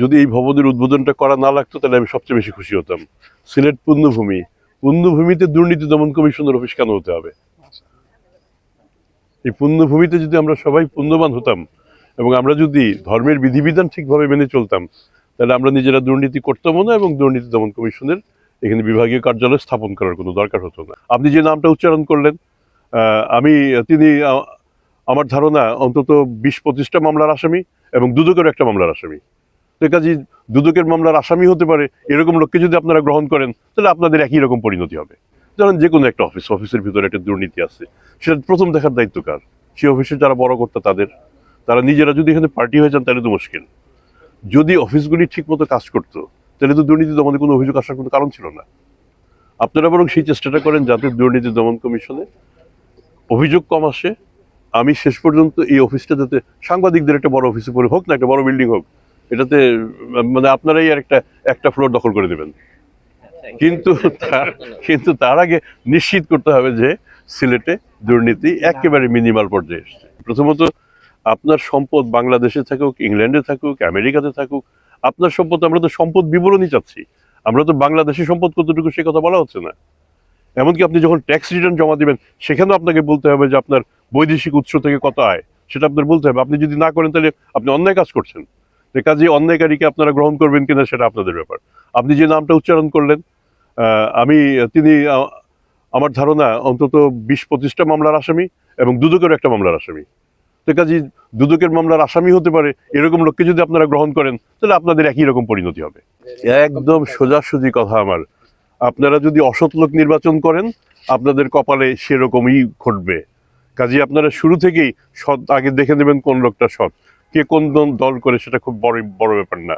যদি এই ভবনের উদ্বোধনটা করা না লাগতো, তাহলে আমি সবচেয়ে বেশি খুশি হতাম। সিলেট পুণ্যভূমি। পুণ্যভূমিতে দুর্নীতি দমন কমিশনের অফিস কেন হতে হবে? এই পুণ্যভূমিতে যদি আমরা সবাই পুণ্যবান হতাম এবং আমরা যদি ধর্মের বিধিবিধান ঠিকভাবে মেনে চলতাম, তাহলে আমরা নিজেরা দুর্নীতি করতাম না এবং দুর্নীতি দমন কমিশনের এখানে বিভাগীয় কার্যালয় স্থাপন করার কোনো দরকার হতো না। আপনি যে নামটা উচ্চারণ করলেন আমি, তিনি আমার ধারণা অন্তত বিশ পঁচিশটা মামলার আসামি এবং দুদকের একটা মামলার আসামি। কাজে দুদকের মামলার আসামি হতে পারে, এরকম লোককে যদি আপনারা গ্রহণ করেন, তাহলে আপনাদের একই রকম পরিণতি হবে। ধরেন যে কোনো একটা অফিস, অফিসের ভিতরে একটা দুর্নীতি আছে, সেটা প্রথম দেখার দায়িত্ব কার? সেই অফিসে যারা বড় কর্তা তাদের। তারা নিজেরা যদি এখানে পার্টি হয়ে যান, তাহলে তো মুশকিল। যদি অফিসগুলি ঠিকমতো কাজ করতো, তাহলে তো দুর্নীতি দমনে কোনো অভিযোগ আসার কোনো কারণ ছিল না। আপনারা বরং সেই চেষ্টাটা করেন যাতে দুর্নীতি দমন কমিশনে অভিযোগ কম আসে। আমি শেষ পর্যন্ত এই অফিসটা যাতে সাংবাদিকদের একটা বড় অফিসে পড়ে হোক না, একটা বড় বিল্ডিং হোক এটাতে মানে আপনারাই আর একটা একটা ফ্লোর দখল করে দেবেন। কিন্তু তার- কিন্তু তার আগে নিশ্চিত করতে হবে যে সিলেটে দুর্নীতি একেবারে মিনিমাল পর্যায়ে এসছে। প্রথমত, আপনার সম্পদ বাংলাদেশে থাকুক, ইংল্যান্ডে থাকুক, আমেরিকাতে থাকুক, আপনার সম্পদ আমরা তো সম্পদ বিবরণী চাচ্ছি। আমরা তো বাংলাদেশের সম্পদ কতটুকু সে কথা বলা হচ্ছে না। এমনকি আপনি যখন ট্যাক্স রিটার্ন জমা দিবেন, সেখানেও আপনাকে বলতে হবে যে আপনার বৈদেশিক উৎস থেকে কত আয়, সেটা আপনার বলতে হবে। আপনি যদি না করেন, তাহলে আপনি অন্যায় কাজ করছেন। যে কাজে অন্যায়কারীকে আপনারা গ্রহণ করবেন কিনা সেটা আপনাদের ব্যাপার। আপনি যে নামটা উচ্চারণ করলেন আমি, তিনি আমার ধারণা অন্তত বিশ পঁচিশটা মামলার আসামি এবং দুদকের একটা মামলার আসামি। তো কাজে দুদকের মামলার আসামি হতে পারে, এরকম লোককে যদি আপনারা গ্রহণ করেন, তাহলে আপনাদের একই রকম পরিণতি হবে। একদম সোজাসুজি কথা আমার। আপনারা যদি অসৎ লোক নির্বাচন করেন, আপনাদের কপালে সেরকমই ঘটবে। কাজে আপনারা শুরু থেকেই সৎ, আগে দেখে নেবেন কোন লোকটা সৎ। কে কোন দল- দল করে সেটা খুব বড় বড় ব্যাপার না।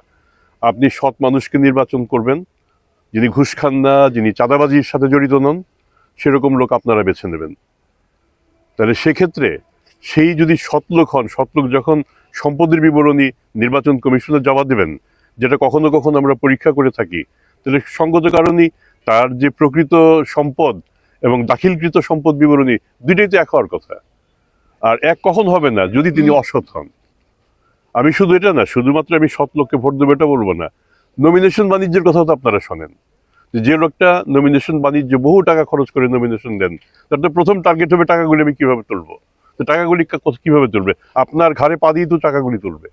আপনি সৎ মানুষকে নির্বাচন করবেন। যিনি ঘুষ খান না যিনি চাঁদাবাজির সাথে জড়িত নন সেরকম লোক আপনারা বেছে নেবেন। তাহলে সেক্ষেত্রে সেই যদি সৎলোক হন সৎলোক যখন সম্পদের বিবরণী নির্বাচন কমিশনে জমা দেবেন যেটা কখনো কখনো আমরা পরীক্ষা করে থাকি তাহলে সঙ্গত কারণেই তার যে প্রকৃত সম্পদ এবং দাখিলকৃত সম্পদ বিবরণী দুইটাই তো এক হওয়ার কথা। আর এক কখন হবে না যদি তিনি অসৎ হন। আমি শুধু এটা না, শুধুমাত্র আমি সৎ লোককে ভোট দেবো এটা বলব না। নমিনেশন বাণিজ্যের কথাও তো আপনারা শোনেন। যে লোকটা নমিনেশন বাণিজ্য বহু টাকা খরচ করে নমিনেশন দেন, তার তো প্রথম টার্গেট হবে টাকাগুলি আমি কীভাবে তুলবো? তো টাকাগুলি কীভাবে তুলবে? আপনার ঘাড়ে পা দিয়ে তো টাকাগুলি তুলবে।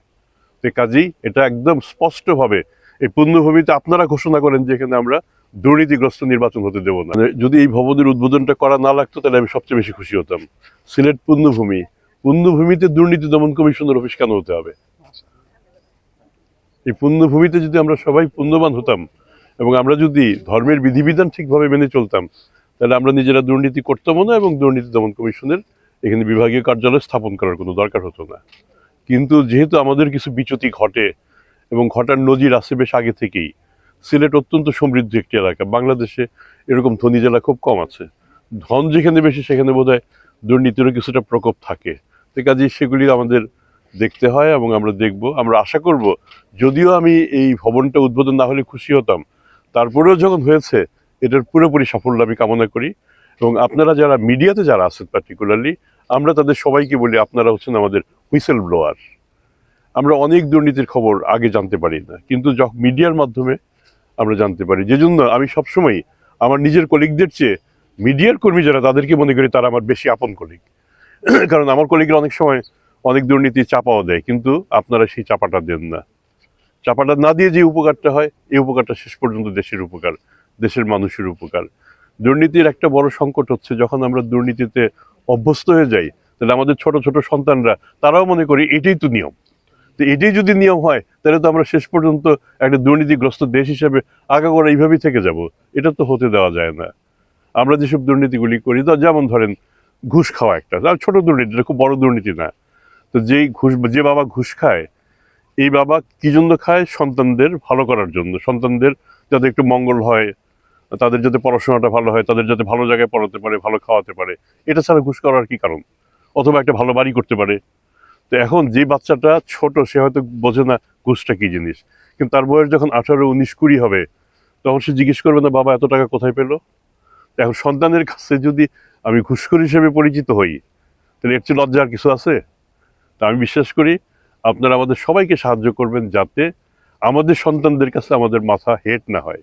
তো কাজেই এটা একদম স্পষ্টভাবে এই পুণ্যভূমিতে আপনারা ঘোষণা করেন যে এখানে আমরা দুর্নীতিগ্রস্ত নির্বাচন হতে দেবো না। যদি এই ভবনের উদ্বোধনটা করা না লাগতো, তাহলে আমি সবচেয়ে বেশি খুশি হতাম। সিলেট পুণ্যভূমি পুণ্যভূমিতে দুর্নীতি দমন কমিশনের অফিস কেন হতে হবে? এই পুণ্যভূমিতে যদি আমরা সবাই পুণ্যবান হতাম এবং আমরা যদি ধর্মের বিধিবিধান ঠিকভাবে মেনে চলতাম, তাহলে আমরা নিজেরা দুর্নীতি করতাম না এবং দুর্নীতি দমন কমিশনের এখানে বিভাগীয় কার্যালয় স্থাপন করার কোনো দরকার হতো না। কিন্তু যেহেতু আমাদের কিছু বিচ্যুতি ঘটে এবং ঘটার নজির আছে বেশ আগে থেকেই, সিলেট অত্যন্ত সমৃদ্ধ একটি এলাকা। বাংলাদেশে এরকম ধনী জেলা খুব কম আছে। ধন যেখানে বেশি, সেখানে বোধহয় দুর্নীতিরও কিছুটা প্রকোপ থাকে। তো কাজেই সেগুলি আমাদের দেখতে হয় এবং আমরা দেখব, আমরা আশা করব, যদিও আমি এই ভবনটা উদ্বোধন না হলে খুশি হতাম। তারপরেও যখন হয়েছে, এটার পুরোপুরি সাফল্য আমি কামনা করি এবং আপনারা যারা মিডিয়াতে যারা আছেন পার্টিকুলারলি আমরা তাদের সবাইকে বলি, আপনারা হচ্ছেন আমাদের হুইসেল ব্লোয়ার আমরা অনেক দুর্নীতির খবর আগে জানতে পারি না, কিন্তু যখন মিডিয়ার মাধ্যমে আমরা জানতে পারি। যে জন্য আমি সবসময় আমার নিজের কলিগদের চেয়ে মিডিয়ার কর্মী যারা, তাদেরকে মনে করি তারা আমার বেশি আপন কলিগ কারণ আমার কলিগরা অনেক সময় অনেক দুর্নীতি চাপাও দেয়, কিন্তু আপনারা সেই চাপাটা দেন না। চাপাটা না দিয়ে যে উপকারটা হয়, এই উপকারটা শেষ পর্যন্ত দেশের উপকার, দেশের মানুষের উপকার। দুর্নীতির একটা বড় সংকট হচ্ছে, যখন আমরা দুর্নীতিতে অভ্যস্ত হয়ে যাই, তাহলে আমাদের ছোট ছোট সন্তানরা, তারাও মনে করি এটাই তো নিয়ম। তো এটাই যদি নিয়ম হয়, তাহলে তো আমরা শেষ পর্যন্ত একটা দুর্নীতিগ্রস্ত দেশ হিসেবে আগাগোড়া এইভাবেই থেকে যাব। এটা তো হতে দেওয়া যায় না। আমরা যেসব দুর্নীতিগুলি করি, তো যেমন ধরেন, ঘুষ খাওয়া একটা ছোট দুর্নীতি খুব বড় দুর্নীতি না। তো যেই ঘুষ, যে বাবা ঘুষ খায়, এই বাবা কি জন্য খায়? সন্তানদের ভালো করার জন্য। সন্তানদের যাতে একটু মঙ্গল হয়, তাদের যাতে পড়াশোনাটা ভালো হয়, তাদের যাতে ভালো জায়গায় পড়াতে পারে, ভালো খাওয়াতে পারে। এটা ছাড়া ঘুষ করার কি কারণ? অথবা একটা ভালো বাড়ি করতে পারে। তো এখন যে বাচ্চাটা ছোট, সে হয়তো বোঝে না ঘুষটা কী জিনিস। কিন্তু তার বয়স যখন আঠারো, উনিশ, কুড়ি হবে, তখন সে জিজ্ঞেস করবে, না বাবা, এত টাকা কোথায় পেল? এখন সন্তানের কাছে যদি আমি ঘুষখোর হিসেবে পরিচিত হই, তাহলে এর চেয়ে লজ্জার কিছু আছে? তা আমি বিশ্বাস করি আপনারা আমাদের সবাইকে সাহায্য করবেন যাতে আমাদের সন্তানদের কাছে আমাদের মাথা হেট না হয়।